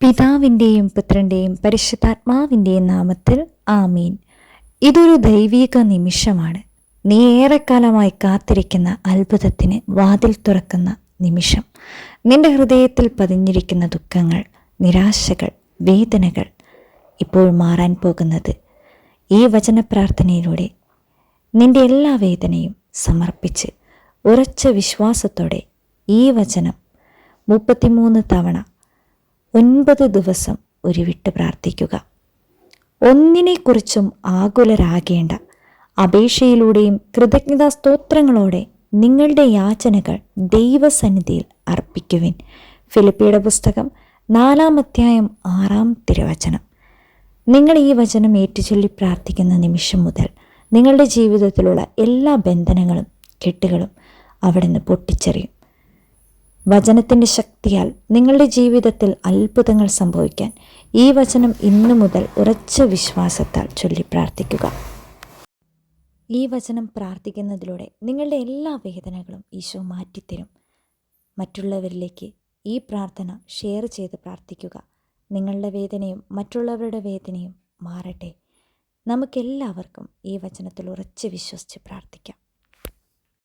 പിതാവിന്റെയും പുത്രന്റെയും പരിശുദ്ധാത്മാവിന്റെയും നാമത്തിൽ ആമീൻ. ഇതൊരു ദൈവിക നിമിഷമാണ്. നീ ഏറെക്കാലമായി കാത്തിരിക്കുന്ന അത്ഭുതത്തിന് വാതിൽ തുറക്കുന്ന നിമിഷം. നിന്റെ ഹൃദയത്തിൽ പതിഞ്ഞിരിക്കുന്ന ദുഃഖങ്ങൾ നിരാശകൾ വേദനകൾ ഇപ്പോൾ മാറാൻ പോകുന്നത്. ഈ വചനപ്രാർത്ഥനയിലൂടെ നിന്റെ എല്ലാ വേദനയും സമർപ്പിച്ച് ഉറച്ച വിശ്വാസത്തോടെ ഈ വചനം മുപ്പത്തിമൂന്ന് തവണ ഒൻപത് ദിവസം ഉരുവിട്ട് പ്രാർത്ഥിക്കുക. ഒന്നിനെക്കുറിച്ചും ആകുലരാകേണ്ട. അപേക്ഷയിലൂടെയും കൃതജ്ഞതാ സ്തോത്രങ്ങളോടെ നിങ്ങളുടെ യാചനകൾ ദൈവസന്നിധിയിൽ അർപ്പിക്കുവിൻ. ഫിലിപ്പിയുടെ പുസ്തകം നാലാം അധ്യായം ആറാം തിരുവചനം. നിങ്ങൾ ഈ വചനം ഏറ്റുചൊല്ലി പ്രാർത്ഥിക്കുന്ന നിമിഷം മുതൽ നിങ്ങളുടെ ജീവിതത്തിലുള്ള എല്ലാ ബന്ധനങ്ങളും കെട്ടുകളും അവിടുന്ന് പൊട്ടിച്ചെറിയും. വചനത്തിന്റെ ശക്തിയാൽ നിങ്ങളുടെ ജീവിതത്തിൽ അത്ഭുതങ്ങൾ സംഭവിക്കാൻ ഈ വചനം ഇന്നു മുതൽ ഉറച്ച വിശ്വാസത്താൽ ചൊല്ലി പ്രാർത്ഥിക്കുക. ഈ വചനം പ്രാർത്ഥിക്കുന്നതിലൂടെ നിങ്ങളുടെ എല്ലാ വേദനകളും ഈശോ മാറ്റിത്തരും. മറ്റുള്ളവരിലേക്ക് ഈ പ്രാർത്ഥന ഷെയർ ചെയ്ത് പ്രാർത്ഥിക്കുക. നിങ്ങളുടെ വേദനയും മറ്റുള്ളവരുടെ വേദനയും മാറട്ടെ. നമുക്കെല്ലാവർക്കും ഈ വചനത്തിൽ ഉറച്ച് വിശ്വസിച്ച് പ്രാർത്ഥിക്കാം.